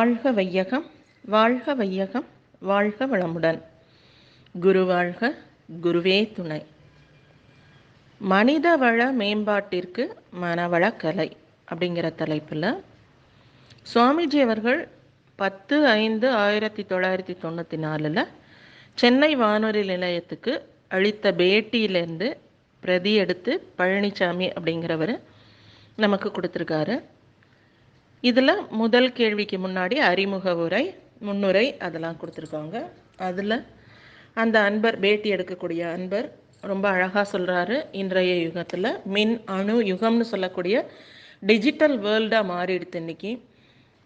வாழ்க வையகம் வாழ்க வையகம் வாழ்க வளமுடன். குரு வாழ்க குருவே துணை. மனித வள மேம்பாட்டிற்கு மனவள கலை அப்படிங்கிற தலைப்பில் சுவாமிஜி அவர்கள் பத்து ஐந்து ஆயிரத்தி தொள்ளாயிரத்தி தொண்ணூற்றி நாலில் சென்னை வானொலி நிலையத்துக்கு அளித்த பேட்டியிலேருந்து பிரதி எடுத்து பழனிசாமி அப்படிங்கிறவர் நமக்கு கொடுத்துருக்காரு. இதில் முதல் கேள்விக்கு முன்னாடி அறிமுக உரை முன்னுரை அதெல்லாம் கொடுத்துருக்காங்க. அதில் அந்த அன்பர் பேட்டி எடுக்கக்கூடிய அன்பர் ரொம்ப அழகாக சொல்கிறாரு இன்றைய யுகத்தில் மின் அணு யுகம்னு சொல்லக்கூடிய டிஜிட்டல் வேர்ல்டாக மாறிடுது இன்னைக்கு.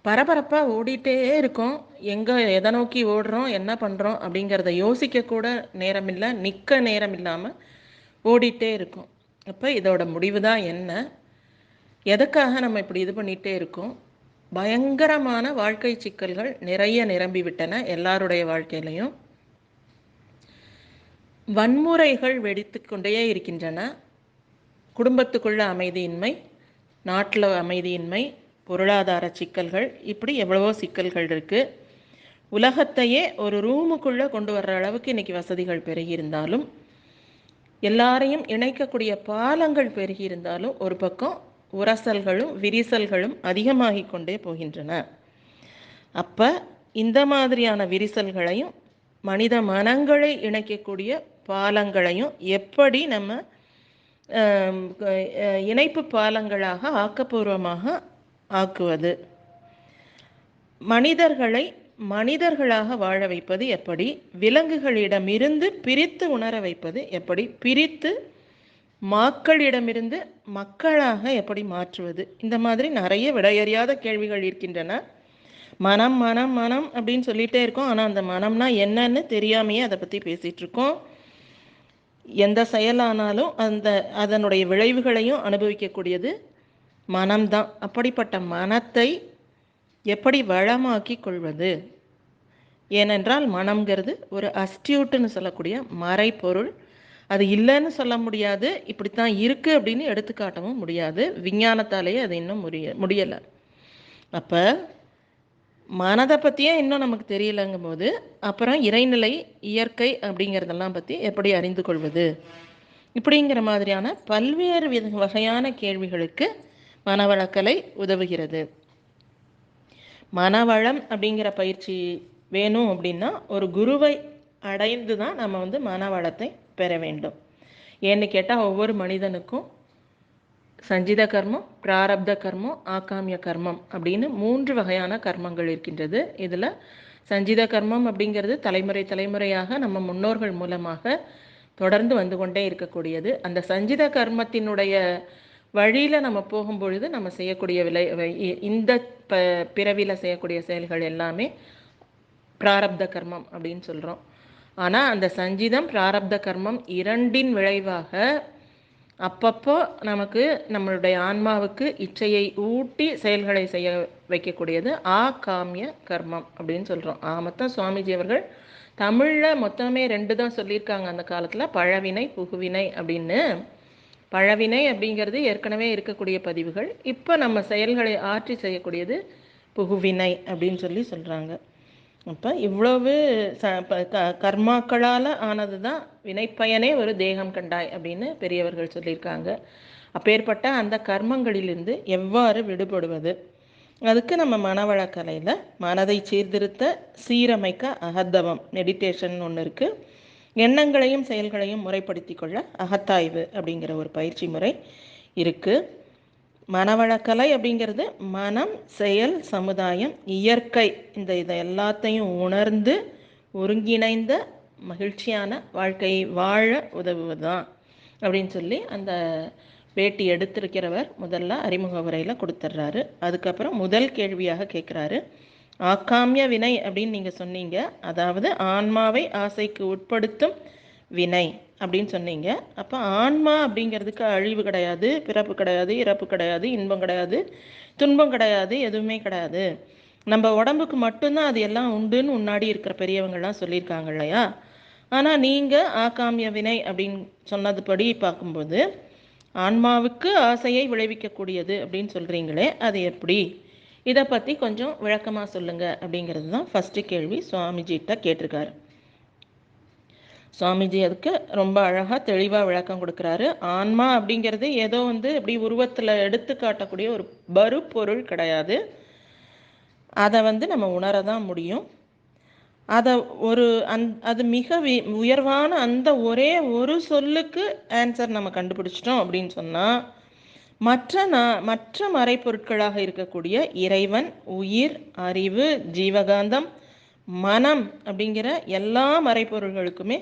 பரபரப்பாக ஓடிட்டே இருக்கோம். எங்கே எதை நோக்கி ஓடுறோம் என்ன பண்ணுறோம் அப்படிங்கிறத யோசிக்க கூட நேரம் இல்லை நிற்க நேரம் இல்லாமல் ஓடிட்டே இருக்கோம். அப்போ இதோட முடிவு தான் என்ன? எதுக்காக நம்ம இப்படி இது பண்ணிகிட்டே இருக்கோம்? பயங்கரமான வாழ்க்கை சிக்கல்கள் நிறைய நிரம்பிவிட்டன எல்லாருடைய வாழ்க்கையிலையும். வன்முறைகள் வெடித்து கொண்டே இருக்கின்றன. குடும்பத்துக்குள்ள அமைதியின்மை நாட்டில் அமைதியின்மை பொருளாதார சிக்கல்கள் இப்படி எவ்வளவோ சிக்கல்கள் இருக்குது உலகத்தையே ஒரு ரூமுக்குள்ளே கொண்டு வர்ற அளவுக்கு இன்றைக்கி வசதிகள் பெருகியிருந்தாலும் எல்லாரையும் இணைக்கக்கூடிய பாலங்கள் பெருகியிருந்தாலும் ஒரு பக்கம் உரசல்களும் விரிசல்களும் அதிகமாகி கொண்டே போகின்றன. அப்போ இந்த மாதிரியான விரிசல்களையும் மனித மனங்களை இணைக்கக்கூடிய பாலங்களையும் எப்படி நம்ம இணைப்பு பாலங்களாக ஆக்கப்பூர்வமாக ஆக்குவது? மனிதர்களை மனிதர்களாக வாழ வைப்பது எப்படி? விலங்குகளிடமிருந்து பிரித்து உணர வைப்பது எப்படி? பிரித்து மாக்களிடமிருந்து மக்களாக எப்படி மாற்றுவது? இந்த மாதிரி நிறைய விடையறியாத கேள்விகள் இருக்கின்றன. மனம் மனம் மனம் அப்படின்னு சொல்லிகிட்டே இருக்கோம். ஆனால் அந்த மனம்னா என்னன்னு தெரியாமையே அதை பற்றி பேசிகிட்டு இருக்கோம். எந்த செயலானாலும் அந்த அதனுடைய விளைவுகளையும் அனுபவிக்கக்கூடியது மனம்தான். அப்படிப்பட்ட மனத்தை எப்படி வளமாக்கி கொள்வது? ஏனென்றால் மனம்ங்கிறது ஒரு அஸ்டியூட்டுன்னு சொல்லக்கூடிய மறைப்பொருள் அது இல்லைன்னு சொல்ல முடியாது. இப்படித்தான் இருக்குது அப்படின்னு எடுத்துக்காட்டவும் முடியாது. விஞ்ஞானத்தாலேயே அது இன்னும் முடிய முடியலை. அப்போ மனதை பற்றியே இன்னும் நமக்கு தெரியலங்கும் போது அப்புறம் இறைநிலை இயற்கை அப்படிங்கிறதெல்லாம் பற்றி எப்படி அறிந்து கொள்வது? இப்படிங்கிற மாதிரியான பல்வேறு வித வகையான கேள்விகளுக்கு மனவளக்கலை உதவுகிறது. மனவளம் அப்படிங்கிற பயிற்சி வேணும் அப்படின்னா ஒரு குருவை அடைந்து தான் நம்ம வந்து மனவளத்தை பெற வேண்டும். ஏன்னு கேட்டால் ஒவ்வொரு மனிதனுக்கும் சஞ்சித கர்மம் பிராரப்த கர்மம் ஆகாமிய கர்மம் அப்படின்னு மூன்று வகையான கர்மங்கள் இருக்கின்றது. இதில் சஞ்சித கர்மம் அப்படிங்கிறது தலைமுறை தலைமுறையாக நம்ம முன்னோர்கள் மூலமாக தொடர்ந்து வந்து கொண்டே இருக்கக்கூடியது. அந்த சஞ்சித கர்மத்தினுடைய வழியில் நம்ம போகும்பொழுது நம்ம செய்யக்கூடிய விலை இந்த ப பிறவியில் செய்யக்கூடிய செயல்கள் எல்லாமே பிராரப்த கர்மம் அப்படின்னு சொல்கிறோம் ஆனால் அந்த சஞ்சிதம் பிராரப்த கர்மம் இரண்டின் விளைவாக அப்பப்போ நமக்கு நம்மளுடைய ஆன்மாவுக்கு இச்சையை ஊட்டி செயல்களை செய்ய வைக்கக்கூடியது ஆ காமிய கர்மம் அப்படின்னு சொல்கிறோம் ஆ மொத்தம் சுவாமிஜி அவர்கள் தமிழில் மொத்தமே ரெண்டு தான் சொல்லியிருக்காங்க அந்த காலத்தில். பழவினை புகுவினை அப்படின்னு. பழவினை அப்படிங்கிறது ஏற்கனவே இருக்கக்கூடிய பதிவுகள். இப்போ நம்ம செயல்களை ஆற்றி செய்யக்கூடியது புகுவினை அப்படின்னு சொல்லி சொல்கிறாங்க அப்போ இவ்வளவு ச க கர்மாக்களால் ஆனது தான் வினைப்பயனே ஒரு தேகம் கண்டாய் அப்படின்னு பெரியவர்கள் சொல்லியிருக்காங்க. அப்பேற்பட்ட அந்த கர்மங்களிலிருந்து எவ்வாறு விடுபடுவது? அதுக்கு நம்ம மனவளக்கலையில் மனதை சீர்திருத்த சீரமைக்க அகத்தவம் மெடிடேஷன் ஒன்று இருக்குது எண்ணங்களையும் செயல்களையும் முறைப்படுத்தி கொள்ள அகத்தாய்வு அப்படிங்கிற ஒரு பயிற்சி முறை இருக்குது மனவளக்கலை அப்படிங்கிறது மனம் செயல் சமுதாயம் இயற்கை. இந்த இதை எல்லாத்தையும் உணர்ந்து ஒருங்கிணைந்த மகிழ்ச்சியான வாழ்க்கையை வாழ உதவுவதுதான் அப்படின்னு சொல்லி அந்த பேட்டி எடுத்திருக்கிறவர் முதல்ல அறிமுக உரையில் கொடுத்துட்றாரு அதுக்கப்புறம் முதல் கேள்வியாக கேட்குறாரு ஆக்காமிய வினை அப்படின்னு நீங்கள் சொன்னீங்க. அதாவது ஆன்மாவை ஆசைக்கு உட்படுத்தும் வினை. அப்படின்னு சொன்னீங்க. அப்போ ஆன்மா அப்படிங்கிறதுக்கு அழிவு கிடையாது பிறப்பு கிடையாது இறப்பு கிடையாது இன்பம் கிடையாது துன்பம் கிடையாது எதுவுமே கிடையாது. நம்ம உடம்புக்கு மட்டும்தான் அது எல்லாம் உண்டுன்னு முன்னாடி இருக்கிற பெரியவங்கள்லாம் சொல்லியிருக்காங்க இல்லையா? ஆனால் நீங்கள் ஆகாமிய வினை அப்படின்னு சொன்னதுபடி பார்க்கும்போது ஆன்மாவுக்கு ஆசையை விளைவிக்கக்கூடியது அப்படின்னு சொல்கிறீங்களே அது எப்படி? இதை பற்றி கொஞ்சம் விளக்கமாக சொல்லுங்கள் அப்படிங்கிறது தான் ஃபஸ்ட்டு கேள்வி. சுவாமிஜிட்ட கேட்டிருக்காரு. சுவாமிஜி அதுக்கு ரொம்ப அழகாக தெளிவாக விளக்கம் கொடுக்குறாரு. ஆன்மா அப்படிங்கிறது ஏதோ வந்து இப்படி உருவத்தில் எடுத்து காட்டக்கூடிய ஒரு பரு பொருள் கிடையாது. அதை வந்து நம்ம உணர தான் முடியும். அதை ஒரு அந் அது மிக வி உயர்வான அந்த ஒரே ஒரு சொல்லுக்கு ஆன்சர் நம்ம கண்டுபிடிச்சிட்டோம் அப்படின்னு சொன்னால் மற்ற நான் மற்ற மறைப்பொருட்களாக இருக்கக்கூடிய இறைவன் உயிர் அறிவு ஜீவகாந்தம் மனம் அப்படிங்கிற எல்லா மறைப்பொருள்களுக்குமே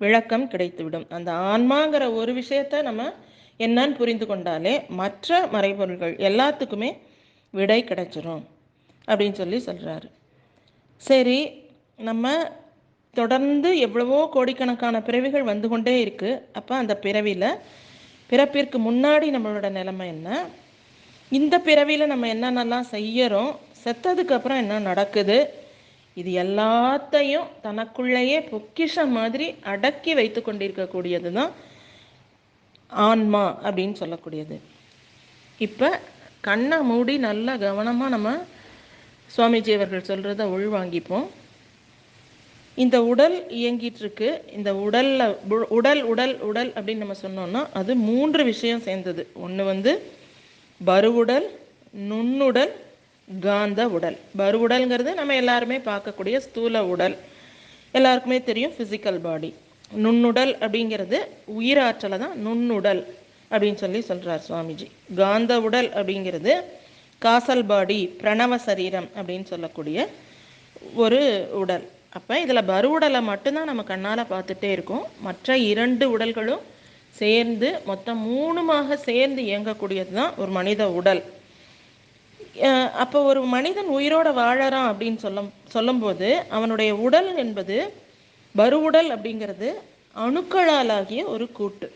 விளக்கம் கிடைத்துவிடும். அந்த ஆன்மாங்கிற ஒரு விஷயத்த நம்ம என்னன்னு புரிந்து கொண்டாலே மற்ற மறைபொருள்கள் எல்லாத்துக்குமே விடை கிடைச்சிரும் அப்படின்னு சொல்லி சொல்கிறாரு சரி நம்ம தொடர்ந்து எவ்வளவோ கோடிக்கணக்கான பிறவிகள் வந்து கொண்டே இருக்குது அப்போ அந்த பிறவியில் பிறப்பிற்கு முன்னாடி நம்மளோட நிலைமை என்ன? இந்த பிறவியில் நம்ம என்னென்னலாம் செய்யறோம்? செத்ததுக்கு அப்புறம் என்ன நடக்குது? இது எல்லாத்தையும் தனக்குள்ளேயே பொக்கிஷம் மாதிரி அடக்கி வைத்து கொண்டிருக்கக்கூடியது தான் ஆன்மா அப்படின்னு சொல்லக்கூடியது. இப்போ கண்ணை மூடி நல்லா கவனமாக நம்ம சுவாமிஜி அவர்கள் சொல்கிறத உள்வாங்கிப்போம். இந்த உடல் இயங்கிட்டுருக்கு. இந்த உடலில் உடல் உடல் உடல் அப்படின்னு நம்ம சொன்னோம்னா அது மூன்று விஷயம் சேர்ந்தது. ஒன்று வந்து பருவுடல் நுண்ணுடல் காந்த உடல். பருவுடல்ங்கிறது நம்ம எல்லாருமே பார்க்கக்கூடிய ஸ்தூல உடல். எல்லாருக்குமே தெரியும் ஃபிசிக்கல் பாடி நுண்ணுடல் அப்படிங்கிறது உயிராற்றலை தான் நுண்ணுடல் அப்படின்னு சொல்லி சொல்கிறார் சுவாமிஜி. காந்த உடல் அப்படிங்கிறது காசல் பாடி பிரணவ சரீரம் அப்படின்னு சொல்லக்கூடிய ஒரு உடல். அப்போ இதில் பருவுடலை மட்டும்தான் நம்ம கண்ணால் பார்த்துட்டே இருக்கோம். மற்ற இரண்டு உடல்களும் சேர்ந்து மொத்தம் மூணுமாக சேர்ந்து இயங்கக்கூடியது தான் ஒரு மனித உடல். அப்போ ஒரு மனிதன் உயிரோட வாழறான் அப்படின்னு சொல்லும் சொல்லும்போது அவனுடைய உடல் என்பது பருவுடல் அப்படிங்கிறது அணுக்களாலாகிய ஒரு கூட்டு.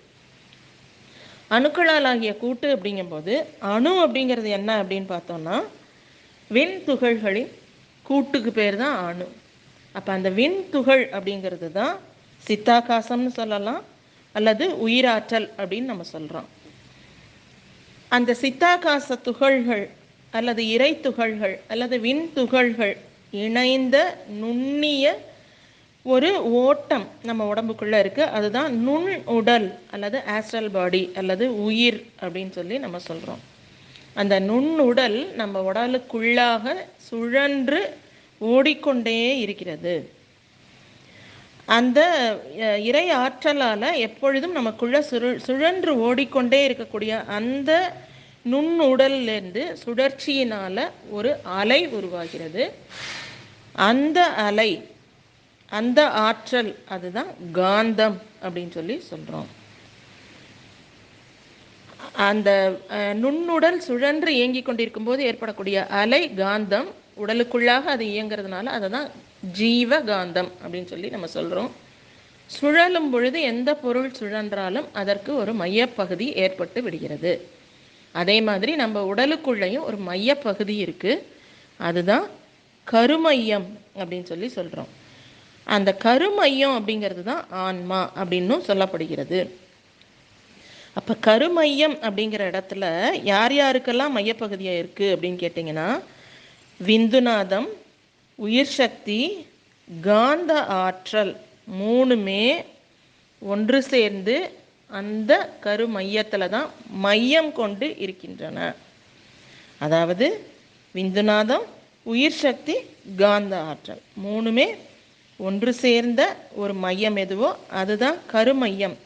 அணுக்களாலாகிய கூட்டு அப்படிங்கும்போது அணு அப்படிங்கிறது என்ன அப்படின்னு பார்த்தோம்னா விண் துகள்களின் கூட்டுக்கு பேர் தான் அணு. அப்போ அந்த விண் துகள் அப்படிங்கிறது தான் சித்தாகாசம்னு சொல்லலாம் அல்லது உயிராற்றல் அப்படின்னு நம்ம சொல்கிறோம் அந்த சித்தாகாச துகள்கள் அல்லது இறை துகள்கள் அல்லது விண் துகள்கள் இணைந்த நுண்ணிய ஒரு ஓட்டம் நம்ம உடம்புக்குள்ள இருக்கு. அதுதான் நுண் உடல் அல்லது ஆஸ்ட்ரல் பாடி அல்லது உயிர் அப்படின்னு சொல்லி நம்ம சொல்றோம். அந்த நுண்ணுடல் நம்ம உடலுக்குள்ளாக சுழன்று ஓடிக்கொண்டே இருக்கிறது. அந்த இறை ஆற்றலால் எப்பொழுதும் நமக்குள்ள சுழ சுழன்று ஓடிக்கொண்டே இருக்கக்கூடிய அந்த நுண்ணுடல்லேருந்து சுழற்சியினால் ஒரு அலை உருவாகிறது. அந்த அலை அந்த ஆற்றல் அதுதான் காந்தம் அப்படின்னு சொல்லி சொல்கிறோம் அந்த நுண்ணுடல் சுழன்று இயங்கிக் கொண்டிருக்கும் போது ஏற்படக்கூடிய அலை காந்தம் உடலுக்குள்ளாக அது இயங்குறதுனால அதை தான் ஜீவ காந்தம் அப்படின்னு சொல்லி நம்ம சொல்கிறோம் சுழலும் பொழுது எந்த பொருள் சுழன்றாலும் அதற்கு ஒரு மையப்பகுதி ஏற்பட்டு விடுகிறது. அதே மாதிரி நம்ம உடலுக்குள்ளேயும் ஒரு மையப்பகுதி இருக்குது அதுதான் கருமையம் அப்படின்னு சொல்லி சொல்கிறோம் அந்த கருமையம் அப்படிங்கிறது தான் ஆன்மா அப்படின்னும் சொல்லப்படுகிறது. அப்போ கருமையம் அப்படிங்கிற இடத்துல யார் யாருக்கெல்லாம் மையப்பகுதியாக இருக்குது அப்படின்னு கேட்டிங்கன்னா விந்துநாதம் உயிர் சக்தி காந்த ஆற்றல் மூணுமே ஒன்று சேர்ந்து அந்த கரு மையத்தில் தான் மையம் கொண்டு இருக்கின்றன. அதாவது விந்துநாதம் உயிர் சக்தி காந்த ஆற்றல். மூணுமே ஒன்று சேர்ந்த ஒரு மையம் எதுவோ அதுதான் கருமையம்.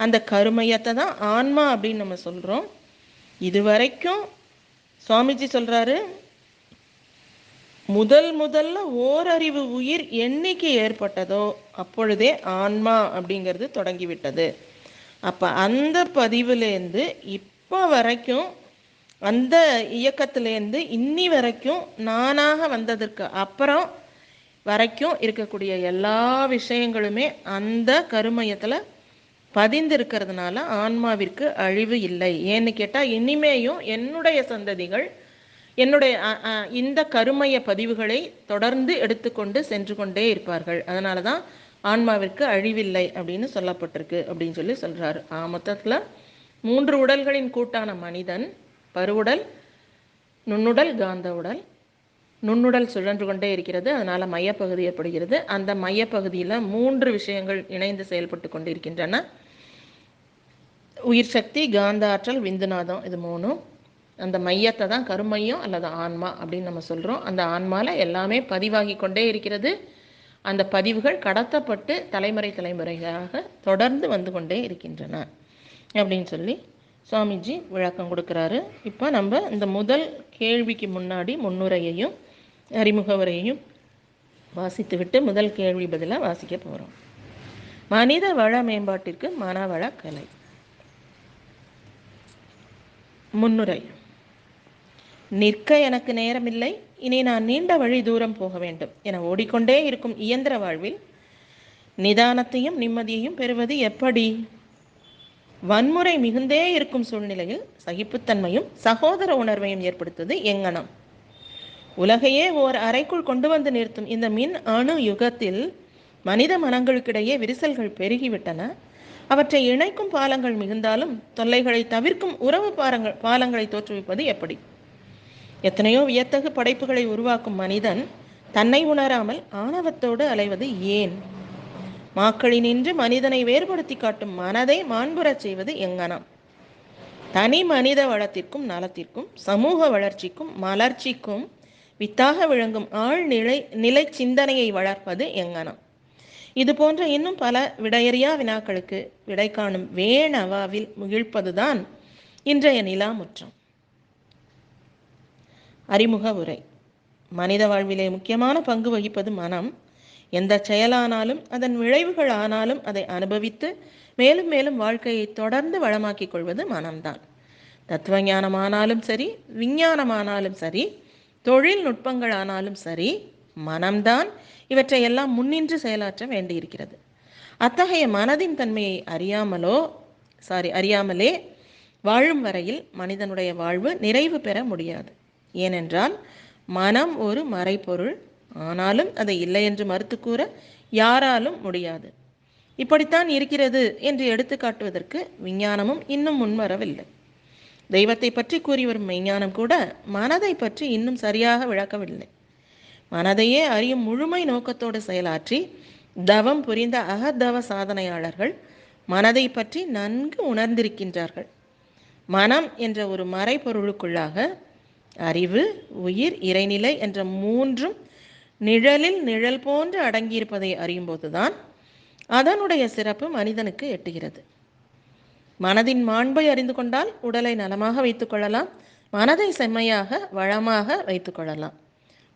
அந்த கருமையத்தை தான் ஆன்மா அப்படின்னு நம்ம சொல்றோம். இதுவரைக்கும் சுவாமிஜி சொல்கிறாரு முதல் முதல்ல ஓரறிவு உயிர் என்னைக்கு ஏற்பட்டதோ அப்பொழுதே ஆன்மா அப்படிங்கிறது தொடங்கிவிட்டது. அப்போ அந்த பதிவுலேருந்து இப்போ வரைக்கும் அந்த இயக்கத்துலேருந்து இன்னி வரைக்கும் நானாக வந்ததற்கு அப்புறம் வரைக்கும் இருக்கக்கூடிய எல்லா விஷயங்களுமே அந்த கருமையத்தில் பதிந்திருக்கிறதுனால ஆன்மாவிற்கு அழிவு இல்லை. ஏன்னு கேட்டால் இனிமேயும் என்னுடைய சந்ததிகள் என்னுடைய இந்த கருமைய பதிவுகளை தொடர்ந்து எடுத்துக்கொண்டு சென்று கொண்டே இருப்பார்கள். அதனால தான் ஆன்மாவிற்கு அழிவில்லை அப்படின்னு சொல்லப்பட்டிருக்கு அப்படின்னு சொல்லி சொல்கிறாரு ஆ, மொத்தத்தில் மூன்று உடல்களின் கூட்டான மனிதன் பருவுடல் நுண்ணுடல் காந்த உடல் நுண்ணுடல் சுழன்று கொண்டே இருக்கிறது அதனால் மையப்பகுதி ஏற்படுகிறது. அந்த மையப்பகுதியில் மூன்று விஷயங்கள் இணைந்து செயல்பட்டு கொண்டிருக்கின்றன. உயிர் சக்தி காந்த ஆற்றல் விந்துநாதம் இது மூணும். அந்த மையத்தை தான் கருமையம் அல்லது ஆன்மா அப்படின்னு நம்ம சொல்கிறோம் அந்த ஆன்மாவில் எல்லாமே பதிவாகி கொண்டே இருக்கிறது. அந்த பதிவுகள் கடத்தப்பட்டு தலைமுறை தலைமுறையாக தொடர்ந்து வந்து கொண்டே இருக்கின்றன அப்படின்னு சொல்லி சுவாமிஜி விளக்கம் கொடுக்குறாரு. இப்போ நம்ம இந்த முதல் கேள்விக்கு முன்னாடி முன்னுரையையும் அறிமுக உரையையும் வாசித்துவிட்டு முதல் கேள்வி பதிலாக வாசிக்க போகிறோம் மனித வள மேம்பாட்டிற்கு மனவள கலை. முன்னுரை. நிற்க எனக்கு நேரமில்லை. இனி நான் நீண்ட வழி தூரம் போக வேண்டும். என ஓடிக்கொண்டே இருக்கும் இயந்திர வாழ்வில் நிதானத்தையும் நிம்மதியையும் பெறுவது எப்படி? வன்முறை மிகுந்தே இருக்கும் சூழ்நிலையில் சகிப்புத்தன்மையும் சகோதர உணர்வையும் ஏற்படுத்துவது எங்கனம் உலகையே ஓர் அறைக்குள் கொண்டு வந்து நிறுத்தும் இந்த மின் அணு யுகத்தில் மனித மனங்களுக்கிடையே விரிசல்கள் பெருகிவிட்டன. அவற்றை இணைக்கும் பாலங்கள் மிகுந்தாலும் தொல்லைகளை தவிர்க்கும் உறவு பாலங்கள் பாலங்களை தோற்றுவிப்பது எப்படி? எத்தனையோ வியத்தகு படைப்புகளை உருவாக்கும் மனிதன் தன்னை உணராமல் ஆணவத்தோடு அலைவது ஏன்? மாக்களினின்று மனிதனை வேறுபடுத்தி காட்டும் மனதை மாண்புறச் செய்வது எங்கனம்? தனி மனித வளத்திற்கும் நலத்திற்கும் சமூக வளர்ச்சிக்கும் மலர்ச்சிக்கும் வித்தாக விளங்கும் ஆழ்நிலை நிலை சிந்தனையை வளர்ப்பது எங்கனம்? இது போன்ற இன்னும் பல விடையறியா வினாக்களுக்கு விடை காணும் வேணவாவில் முகிழ்ப்பதுதான் இன்றைய நிலா முற்றம் அறிமுக உரை. மனித வாழ்விலே முக்கியமான பங்கு வகிப்பது மனம். எந்த செயலானாலும் அதன் விளைவுகள் ஆனாலும் அதை அனுபவித்து மேலும் மேலும் வாழ்க்கையை தொடர்ந்து வளமாக்கிக் கொள்வது மனம்தான். தத்துவ ஞானமானாலும் சரி விஞ்ஞானமானாலும் சரி தொழில்நுட்பங்களானாலும் சரி மனம்தான் இவற்றை எல்லாம் முன்னின்று செயலாற்ற வேண்டியிருக்கிறது. அத்தகைய மனதின் தன்மையை அறியாமலோ சாரி அறியாமலே வாழும் வரையில் மனிதனுடைய வாழ்வு நிறைவு பெற முடியாது. ஏனென்றால் மனம் ஒரு மறைப்பொருள் ஆனாலும் அதை இல்லை என்று மறுத்து கூற யாராலும் முடியாது. இப்படித்தான் இருக்கிறது என்று எடுத்து காட்டுவதற்கு விஞ்ஞானமும் இன்னும் முன்வரவில்லை. தெய்வத்தை பற்றி கூறி வரும் மெய்ஞானம் கூட மனதை பற்றி இன்னும் சரியாக விளக்கவில்லை. மனதையே அறியும் முழுமை நோக்கத்தோடு செயலாற்றி தவம் புரிந்த அகதவ சாதனையாளர்கள் மனதை பற்றி நன்கு உணர்ந்திருக்கின்றார்கள். மனம் என்ற ஒரு மறைப்பொருளுக்குள்ளாக அறிவு உயிர் இறைநிலை என்ற மூன்றும் நிழலில் நிழல் போன்று அடங்கியிருப்பதை அறியும்போதுதான் அதனுடைய சிறப்பு மனிதனுக்கு எட்டுகிறது. மனதின் மாண்பை அறிந்து கொண்டால் உடலை நலமாக வைத்துக்கொள்ளலாம் மனதை செம்மையாக வளமாக வைத்துக்கொள்ளலாம்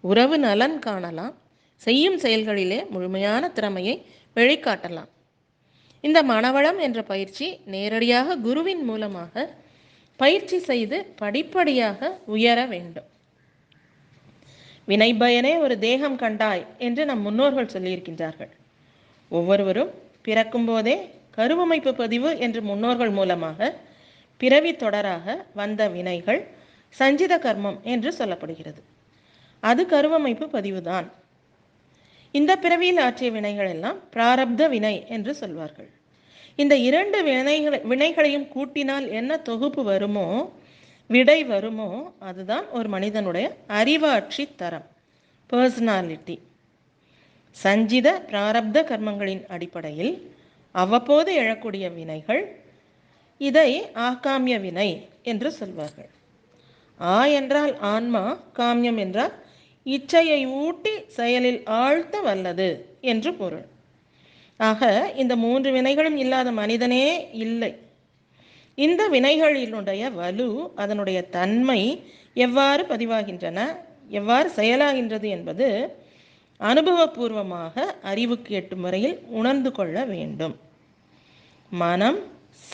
உறவு நலன் காணலாம் செய்யும் செயல்களிலே முழுமையான திறமையை வெளிக்காட்டலாம். இந்த மனவளம் என்ற பயிற்சி நேரடியாக குருவின் மூலமாக பயிற்சி செய்து படிப்படியாக உயர வேண்டும். வினைபயனே ஒரு தேகம் கண்டாய் என்று நம் முன்னோர்கள் சொல்லியிருக்கின்றார்கள். ஒவ்வொருவரும் பிறக்கும் போதே கருவமைப்பு பதிவு என்று முன்னோர்கள் மூலமாக பிறவி தொடராக வந்த வினைகள் சஞ்சித கர்மம் என்று சொல்லப்படுகிறது. அது கருவமைப்பு பதிவுதான். இந்த பிறவியில் ஆற்றிய வினைகள் எல்லாம் பிராரப்த வினை என்று சொல்வார்கள். இந்த இரண்டு வினைகளை வினைகளையும் கூட்டினால் என்ன தொகுப்பு வருமோ விடை வருமோ அதுதான் ஒரு மனிதனுடைய அறிவாட்சி தரம் பர்சனாலிட்டி சஞ்சித பிராரப்த கர்மங்களின் அடிப்படையில் அவ்வப்போது எழக்கூடிய வினைகள் இதை ஆகாமிய வினை என்று சொல்வார்கள். ஆ என்றால் ஆன்மா காமியம் என்றால் இச்சையை ஊட்டி செயலில் ஆழ்த்த வல்லது என்று பொருள். ஆக இந்த மூன்று வினைகளும் இல்லாத மனிதனே இல்லை. இந்த வினைகளினுடைய வலு அதனுடைய தன்மை எவ்வாறு பதிவாகின்றன எவ்வாறு செயலாகின்றது என்பது அனுபவபூர்வமாக அறிவுக்கு எட்டும் முறையில் உணர்ந்து கொள்ள வேண்டும். மனம்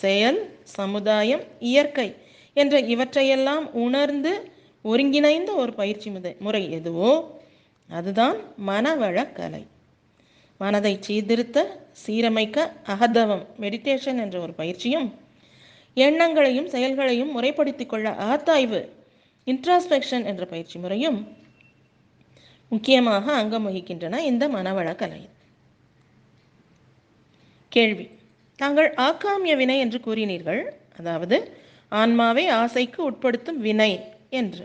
செயல் சமுதாயம் இயற்கை என்ற இவற்றையெல்லாம் உணர்ந்து ஒருங்கிணைந்த ஒரு பயிற்சி முறை முறை எதுவோ அதுதான் மனவளக்கலை மனதை சீர்திருத்த சீரமைக்க அகதவம் மெடிடேஷன் என்ற ஒரு பயிற்சியும் எண்ணங்களையும் செயல்களையும் முறைப்படுத்திக் கொள்ள அகத்தாய்வு இன்ட்ராஸ்பெக்ஷன் என்ற பயிற்சி முறையும் முக்கியமாக அங்கம் வகிக்கின்றன இந்த கலை கேள்வி. தாங்கள் ஆக்காமிய வினை என்று கூறினீர்கள். அதாவது ஆன்மாவை ஆசைக்கு உட்படுத்தும் வினை என்று.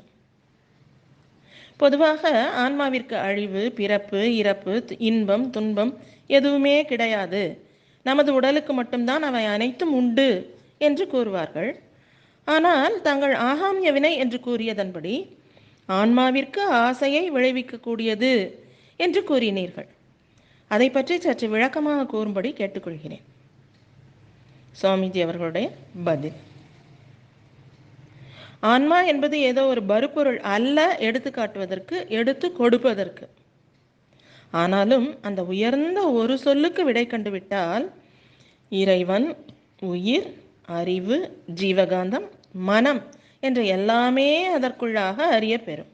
பொதுவாக ஆன்மாவிற்கு அழிவு பிறப்பு இறப்பு து- இன்பம் துன்பம் எதுவுமே கிடையாது. நமது உடலுக்கு மட்டும்தான் அவை அனைத்தும் உண்டு என்று கூறுவார்கள். ஆனால் தங்கள் ஆகாமிய வினை என்று கூறியதன்படி ஆன்மாவிற்கு ஆசையை விளைவிக்கக்கூடியது என்று கூறினீர்கள். அதை பற்றி சற்று விளக்கமாக கூறும்படி கேட்டுக்கொள்கிறேன். சுவாமிஜி அவர்களுடைய பதில். ஆன்மா என்பது ஏதோ ஒரு பருப்பொருள் அல்ல எடுத்து காட்டுவதற்கு எடுத்து கொடுப்பதற்கு. ஆனாலும் அந்த உயர்ந்த ஒரு சொல்லுக்கு விடை கண்டுவிட்டால் இறைவன் உயிர் அறிவு ஜீவகாந்தம் மனம் என்ற எல்லாமே அதற்குள்ளாக அறிய பெறும்.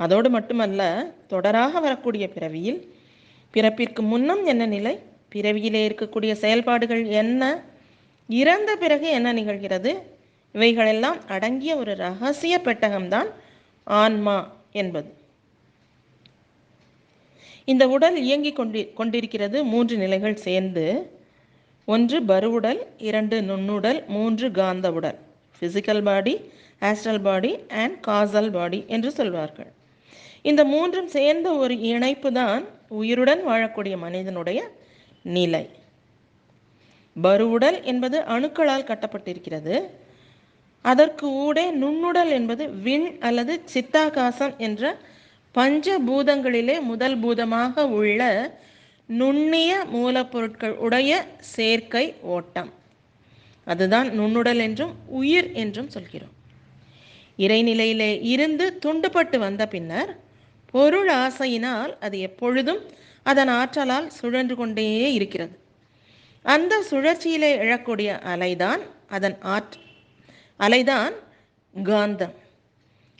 அதோடு மட்டுமல்ல தொடராக வரக்கூடிய பிறவியில் பிறப்பிற்கு முன்னம் என்ன நிலை? பிறவியிலே இருக்கக்கூடிய செயல்பாடுகள் என்ன? இறந்த பிறகு என்ன நிகழ்கிறது? இவைகளெல்லாம் அடங்கிய ஒரு ரகசிய பெட்டகம்தான் ஆன்மா என்பது. இந்த உடல் இயங்கிக் கொண்டி கொண்டிருக்கிறது மூன்று நிலைகள் சேர்ந்து ஒன்று பருவுடல் இரண்டு நுண்ணுடல் மூன்று காந்த உடல் physical body astral body and causal body என்று சொல்வார்கள். இந்த மூன்றும் சேர்ந்த ஒரு இணைப்பு தான் உயிருடன் வாழக்கூடிய மனிதனுடைய நிலை. பருவுடல் என்பது அணுக்களால் கட்டப்பட்டிருக்கிறது. அதற்கு ஊடே நுண்ணுடல் என்பது விண் அல்லது சித்தாகாசம் என்ற பஞ்ச பூதங்களிலே முதல் பூதமாக உள்ள நுண்ணிய மூலப்பொருட்கள் உடைய சேர்க்கை ஓட்டம். அதுதான் நுண்ணுடல் என்றும் உயிர் என்றும் சொல்கிறோம். இறைநிலையிலே இருந்து துண்டுபட்டு வந்த பின்னர் பொருள் ஆசையினால் அது எப்பொழுதும் அதன் ஆற்றலால் சுழன்று கொண்டே இருக்கிறது. அந்த சுழற்சியிலே எழக்கூடிய அலைதான் அதன் ஆற்ற அலைதான் காந்தம்.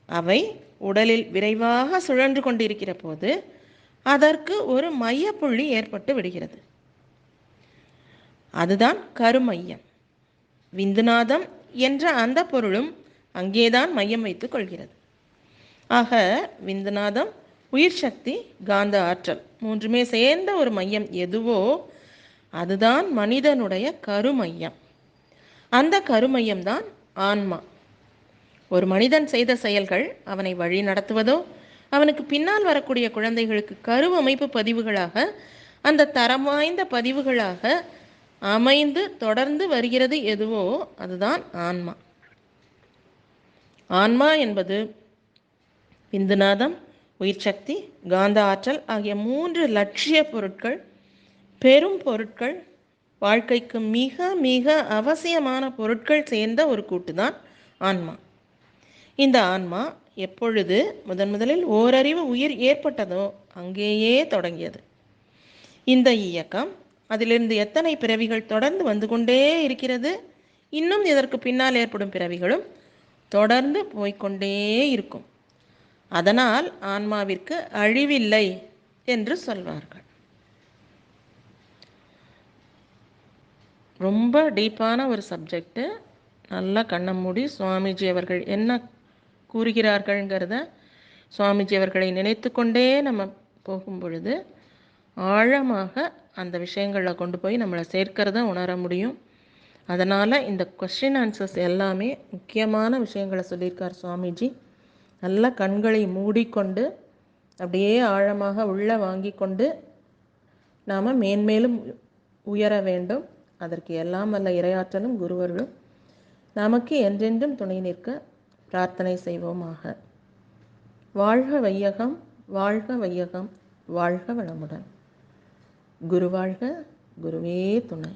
அவை உடலில் விரைவாக சுழன்று கொண்டிருக்கிற போது அதற்கு ஒரு மையப்புள்ளி ஏற்பட்டு விடுகிறது. அதுதான் கருமையம். விந்துநாதம் என்ற அந்த பொருளும் அங்கேதான் மையம் வைத்துக் கொள்கிறது. ஆக விந்துநாதம் உயிர் சக்தி காந்த ஆற்றல் மூன்றுமே சேர்ந்த ஒரு மையம் எதுவோ அதுதான் மனிதனுடைய கருமையம். அந்த கருமையம்தான் ஆன்மா. ஒரு மனிதன் செய்த செயல்கள் அவனை வழி நடத்துவதோ அவனுக்கு பின்னால் வரக்கூடிய குழந்தைகளுக்கு கருவமைப்பு பதிவுகளாக அந்த தரம் வாய்ந்த பதிவுகளாக அமைந்து தொடர்ந்து வருகிறது எதுவோ அதுதான் ஆன்மா. ஆன்மா என்பது விந்துநாதம் உயிர் சக்தி காந்த ஆற்றல் ஆகிய மூன்று லட்சிய பொருட்கள் பெரும் பொருட்கள் வாழ்க்கைக்கு மிக மிக அவசியமான பொருட்கள் சேர்ந்த ஒரு கூட்டு தான் ஆன்மா. இந்த ஆன்மா எப்பொழுது முதன் முதலில் ஓரறிவு உயிர் ஏற்பட்டதோ அங்கேயே தொடங்கியது. இந்த இயக்கம் அதிலிருந்து எத்தனை பிறவிகள் தொடர்ந்து வந்து கொண்டே இருக்கிறது இன்னும் இதற்கு பின்னால் ஏற்படும் பிறவிகளும் தொடர்ந்து போய்க்கொண்டே இருக்கும். அதனால் ஆன்மாவிற்கு அழிவில்லை என்று சொல்வார்கள். ரொம்ப டீப்பான ஒரு சப்ஜெக்ட்டு. நல்லா கண்ணை மூடி சுவாமிஜி அவர்கள் என்ன கூறுகிறார்கள்ங்கிறத சுவாமிஜி அவர்களை நினைத்து கொண்டே நம்ம போகும் பொழுது ஆழமாக அந்த விஷயங்களில் கொண்டு போய் நம்மளை சேர்க்கிறத உணர முடியும். அதனால் இந்த கொஸ்டின் ஆன்சர்ஸ் எல்லாமே முக்கியமான விஷயங்களை சொல்லியிருக்கார் சுவாமிஜி. நல்லா கண்களை மூடிக்கொண்டு அப்படியே ஆழமாக உள்ளே வாங்கி கொண்டு நாம் மேன்மேலும் உயர வேண்டும். அதற்கு எல்லாம் வல்ல இரையாற்றலும் குருவர்களும் நமக்கு என்றென்றும் துணை நிற்க பிரார்த்தனை செய்வோமாக. வாழ்க வையகம் வாழ்க வையகம் வாழ்க வளமுடன். குரு வாழ்க குருவே துணை.